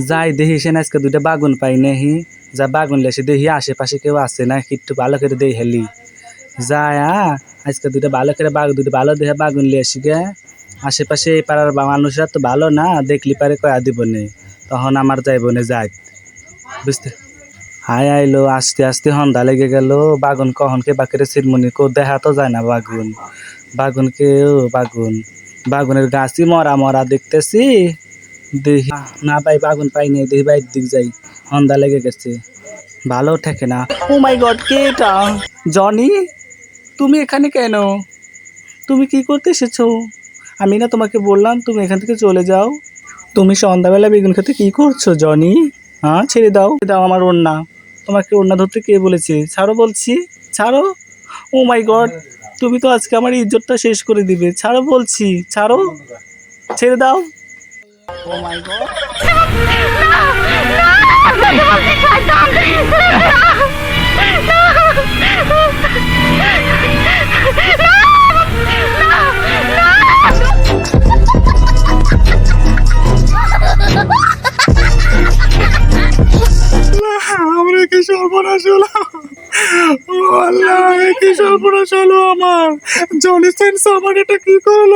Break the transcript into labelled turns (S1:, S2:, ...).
S1: যাই দেখি সে আজকে দুইটা বাগুন পাই নাহি। যা বাগুন লেসে দেখি আশেপাশে কেউ আছে না, একটু ভালো করে দেখি হেলি যাই, আ, আজকে দুইটা ভালো করে বাগ দুইটা ভালো দেখে বাগুন লিয়ে গে। আশেপাশে এই পাড়ার মানুষরা তো ভালো না, দেখলি পারে কয়া দিব নে। তখন আমার যাইব নে, যাই। বুঝতে হাই, আইলো, আস্তে আস্তে হন্দা লেগে গেল। বাগুন কখন কে বাকেরে সিরমনি কো দেখা তো যায় না বাগুন। বাগুন কে ও বাগুন। বাগুনের গাছই মরা মরা দেখতেছি। দেখি না পাই বাগুন পাই নাই দেখি বাইর দিক যাই হন্দা লেগে গেছে। ভালো ঠেকে না। ও মাই গড কে এটা? জনি তুমি এখানে কেন? তুমি কি করতে এসেছ? আমি না তোমাকে বললাম তুমি এখান থেকে চলে যাও। তুমি সন্ধ্যাবেলা বেগুন খেতে কি করছ জনি? হ্যাঁ ছেড়ে দাও। দাও আমার ওড়না। তোমাকে ওড়না ধরতে কে বলেছে? ছাড়ো বলছি। ছাড়ো? ও মাই গড তুমি তো আজকে আমার ইজ্জতটা শেষ করে দিবে। ছাড়ো বলছি। ছাড়ো? ছেড়ে দাও। ও মাই গড আমরা কি সর্বনাশ হলো? আল্লাহ, কি সর্বনাশ হলো আমার? জনি সেন্স আমার এটা কি করল?